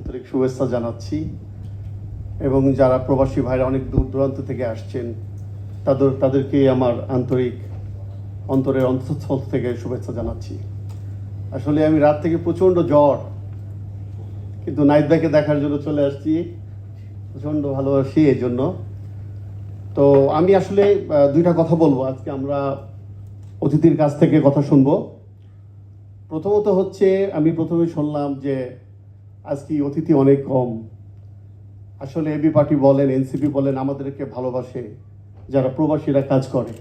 আন্তরিক শুভেচ্ছা জানাচ্ছি। এবং যারা প্রবাসী ভাইরা অনেক দূর দূরান্ত থেকে আসছেন, তাদের তাদেরকে আমার আন্তরিক অন্তরের অন্তঃস্থল থেকে শুভেচ্ছা জানাচ্ছি। আসলে আমি রাত থেকে প্রচণ্ড জ্বর, কিন্তু নাইট ভাইকে দেখার জন্য চলে আসছি। প্রচণ্ড ভালোবাসি এই জন্য। তো আমি আসলে দুইটা কথা বলব। আজকে আমরা অতিথির কাছ থেকে কথা শুনব। প্রথমত হচ্ছে, আমি প্রথমে শুনলাম যে আজকে অতিথি অনেক কম। আসলে এবি পার্টি বলেন এনসিপি বলেন, আমাদেরকে ভালোবাসে যারা প্রবাসীরা কাজ করে।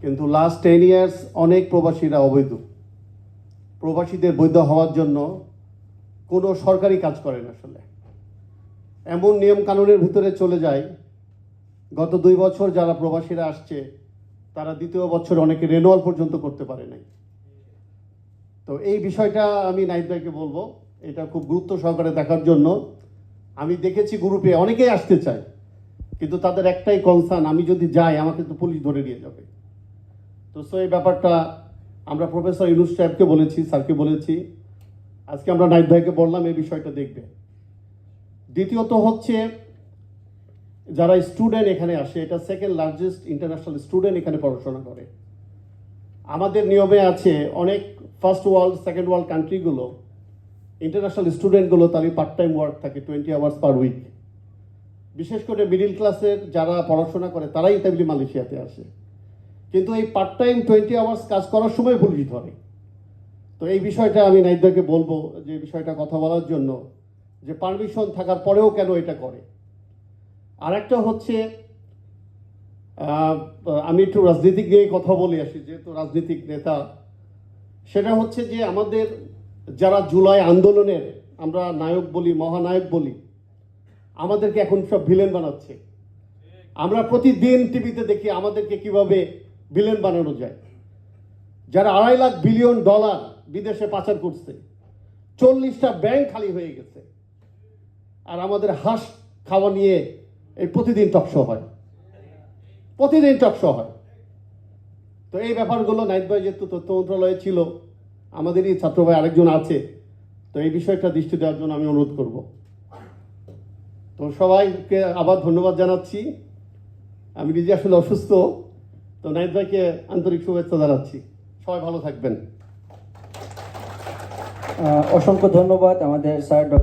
কিন্তু লাস্ট টেন ইয়ার্স অনেক প্রবাসীরা অবৈধ। প্রবাসীদের বৈধ হওয়ার জন্য কোনো সরকারি কাজ করেন আসলে। এমন নিয়ম কানুনের ভিতরে চলে যায়, গত দুই বছর যারা প্রবাসীরা আসছে, তারা দ্বিতীয় বছর অনেকে রেনুয়াল পর্যন্ত করতে পারে নাই। তো এই বিষয়টা আমি নাইট ভাইকে বলব এটা খুব গুরুত্ব সহকারে দেখার জন্য। আমি দেখেছি গ্রুপে, অনেকেই আসতে চায়, কিন্তু তাদের একটাই কনসার্ন আমি যদি যাই, আমাকে তো পুলিশ ধরে নিয়ে যাবে। তো সো এই ব্যাপারটা আমরা প্রফেসর ইউনুস সাহেবকে বলেছি, স্যারকে বলেছি। আজকে আমরা নাইট ভাইকে বললাম, এই বিষয়টা দেখবে। দ্বিতীয়ত হচ্ছে, যারা স্টুডেন্ট এখানে আসে, এটা সেকেন্ড লার্জেস্ট ইন্টারন্যাশনাল স্টুডেন্ট এখানে পড়াশোনা করে। আমাদের নিয়মে আছে, অনেক ফার্স্ট ওয়ার্ল্ড সেকেন্ড ওয়ার্ল্ড কান্ট্রিগুলো ইন্টারন্যাশনাল স্টুডেন্টগুলো তাদের পার্ট টাইম ওয়ার্ক থাকে টোয়েন্টি আওয়ার্স পার উইক বিশেষ করে মিডিল ক্লাসের যারা পড়াশোনা করে, তারাই তেমনি মালয়েশিয়াতে আসে। কিন্তু এই পার্ট টাইম টোয়েন্টি আওয়ার্স কাজ করার সময় পুলিশ ধরে। তো এই বিষয়টা আমি নাইদাকে বলব, যে বিষয়টা কথা বলার জন্য, যে পারমিশন থাকার পরেও কেন এটা করে। আরেকটা হচ্ছে আমি একটু রাজনীতিক নিয়ে কথা বলে আসি, যেহেতু রাজনীতিক নেতা। সেটা হচ্ছে যে আমাদের যারা জুলাই আন্দোলনের আমরা নায়ক বলি, মহানায়ক বলি, আমাদেরকে এখন সব ভিলেন বানাচ্ছে। আমরা প্রতিদিন টিভিতে দেখি আমাদেরকে কীভাবে ভিলেন বানানো যায়। যারা আড়াই লাখ বিলিয়ন ডলার বিদেশে পাচার করছে, চল্লিশটা ব্যাংক খালি হয়ে গেছে। আর আমাদের হাঁস খাওয়া নিয়ে এই প্রতিদিন টকশো হয়। প্রতিদিন টকশো হয়। তো এই ব্যাপারগুলো নাইট ভাই যেহেতু তথ্য মন্ত্রণালয়ে ছিল। আমাদেরই ছাত্র ভাই আরেকজন আছে, তো এই বিষয়টা দৃষ্টি দেওয়ার জন্য আমি অনুরোধ করব। তো সবাইকে আবার ধন্যবাদ জানাচ্ছি। আমি নিজে আসলে অসুস্থ, তো নাইট ভাইকে আন্তরিক শুভেচ্ছা জানাচ্ছি। সবাই ভালো থাকবেন। অসংখ্য ধন্যবাদ আমাদের স্যার ডক্টর